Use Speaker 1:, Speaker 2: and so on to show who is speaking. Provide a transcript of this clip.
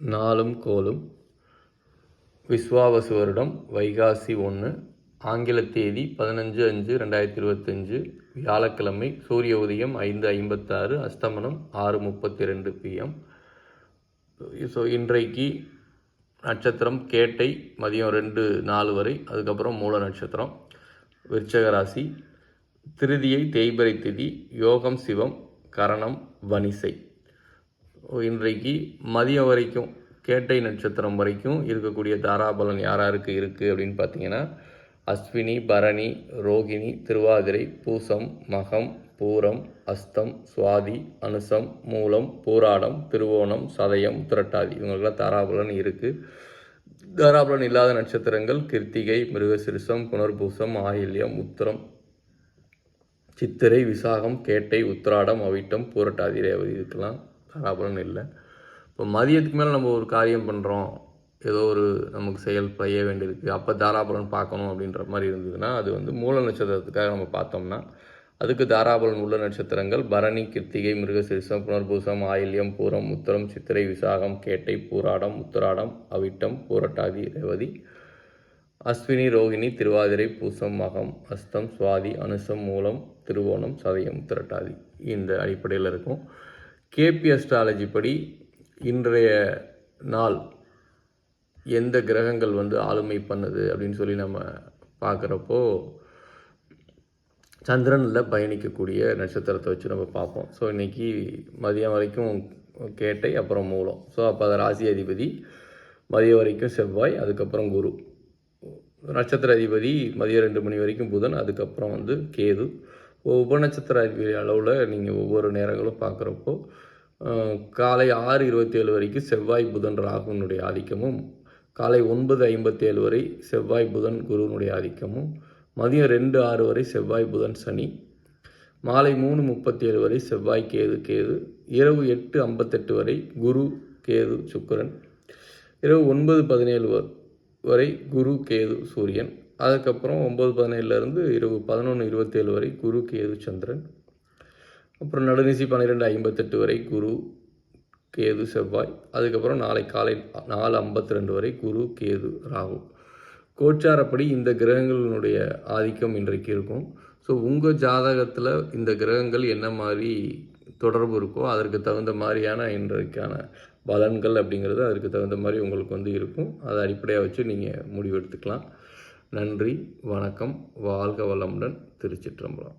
Speaker 1: நாளும் கோலும் விஸ்வாவசு வருடம் வைகாசி ஒன்று ஆங்கில தேதி பதினஞ்சு அஞ்சு ரெண்டாயிரத்தி இருபத்தஞ்சு வியாழக்கிழமை சூரிய உதயம் ஐந்து ஐம்பத்தாறு அஸ்தமனம் ஆறு முப்பத்தி ரெண்டு பிஎம் ஸோ இன்றைக்கு நட்சத்திரம் கேட்டை மதியம் ரெண்டு நாலு வரை அதுக்கப்புறம் மூல நட்சத்திரம் விருச்சகராசி திருதியை தேய்பரை திதி யோகம் சிவம் கரணம் வனிசை இன்றைக்கு மதியம் வரைக்கும் கேட்டை நட்சத்திரம் வரைக்கும் இருக்கக்கூடிய தாராபலன் யார் யாருக்கு இருக்குது அப்படின்னு பார்த்தீங்கன்னா அஸ்வினி பரணி ரோகிணி திருவாதிரை பூசம் மகம் பூரம் அஸ்தம் சுவாதி அனுசம் மூலம் பூராடம் திருவோணம் சதயம் திரட்டாதி. இவங்களுக்கெல்லாம் தாராபலன் இருக்குது தாராபலன் இல்லாத நட்சத்திரங்கள் கிருத்திகை மிருகசிருஷம் புனர்பூசம் ஆயில்யம் உத்திரம் சித்திரை விசாகம் கேட்டை உத்திராடம் அவிட்டம் பூரட்டாதி ரேவதி இதுக்கெல்லாம் தாராபலன் இல்லை. இப்போ மதியத்துக்கு மேலே நம்ம ஒரு காரியம் பண்ணுறோம் ஏதோ ஒரு நமக்கு செயல் செய்ய வேண்டியிருக்கு. அப்போ தாராபலன் பார்க்கணும் அப்படின்ற மாதிரி இருந்ததுன்னா அது வந்து மூல நட்சத்திரத்துக்காக நம்ம பார்த்தோம்னா அதுக்கு தாராபலன் உள்ள நட்சத்திரங்கள் பரணி கிருத்திகை மிருகசிரிசம் புனர்பூசம் ஆயில்யம் பூரம் உத்தரம் சித்திரை விசாகம் கேட்டை பூராடம் உத்தராடம் அவிட்டம் பூரட்டாதி ரேவதி அஸ்வினி ரோகிணி திருவாதிரை பூசம் மகம் அஸ்தம் சுவாதி அனுசம் மூலம் திருவோணம் சதயம் திரட்டாதி இந்த அடிப்படையில் இருக்கும். கேபி அஸ்ட்ராலஜி படி இன்றைய நாள் எந்த கிரகங்கள் வந்து ஆளுமை பண்ணுது அப்படின்னு சொல்லி நம்ம பார்க்குறப்போ சந்திரனில் பயணிக்கக்கூடிய நட்சத்திரத்தை வச்சு நம்ம பார்ப்போம். ஸோ இன்றைக்கி மதியம் வரைக்கும் கேட்டை அப்புறம் மூலம். ஸோ அப்போ அதை ராசி அதிபதி மதியம் வரைக்கும் செவ்வாய் அதுக்கப்புறம் குரு. நட்சத்திர அதிபதி மதியம் ரெண்டு மணி வரைக்கும் புதன் அதுக்கப்புறம் வந்து கேது. உபநட்சத்திர அறிவியல் அளவில் நீங்கள் ஒவ்வொரு நேரங்களும் பார்க்குறப்போ காலை ஆறு இருபத்தேழு வரைக்கும் செவ்வாய் புதன் ராகுனுடைய ஆதிக்கமும் காலை ஒன்பது ஐம்பத்தேழு வரை செவ்வாய் புதன் குருவனுடைய ஆதிக்கமும் மதியம் ரெண்டு ஆறு வரை செவ்வாய் புதன் சனி மாலை மூணு முப்பத்தேழு வரை செவ்வாய் கேது கேது இரவு எட்டு ஐம்பத்தெட்டு வரை குரு கேது சுக்கரன் இரவு ஒன்பது பதினேழு வரை குரு கேது சூரியன் அதுக்கப்புறம் ஒம்பது பதினேழுலேருந்து இரவு பதினொன்று இருபத்தேழு வரை குரு கேது சந்திரன். அப்புறம் நடுநிசி பன்னிரெண்டு ஐம்பத்தெட்டு வரை குரு கேது செவ்வாய். அதுக்கப்புறம் நாளை காலை நாலு ஐம்பத்தி ரெண்டு வரை குரு கேது ராகு. கோச்சாரப்படி இந்த கிரகங்களினுடைய ஆதிக்கம் இன்றைக்கு இருக்கும். ஸோ உங்கள் ஜாதகத்தில் இந்த கிரகங்கள் என்ன மாதிரி தொடர்பு இருக்கோ அதற்கு தகுந்த மாதிரியான இன்றைக்கான பலன்கள் அப்படிங்கிறது அதற்கு தகுந்த மாதிரி உங்களுக்கு வந்து இருக்கும். அதை அடிப்படையாக வச்சு நீங்கள் முடிவெடுத்துக்கலாம். நன்றி வணக்கம் வாழ்க வளமுடன் திருச்சிற்றம்பலம்.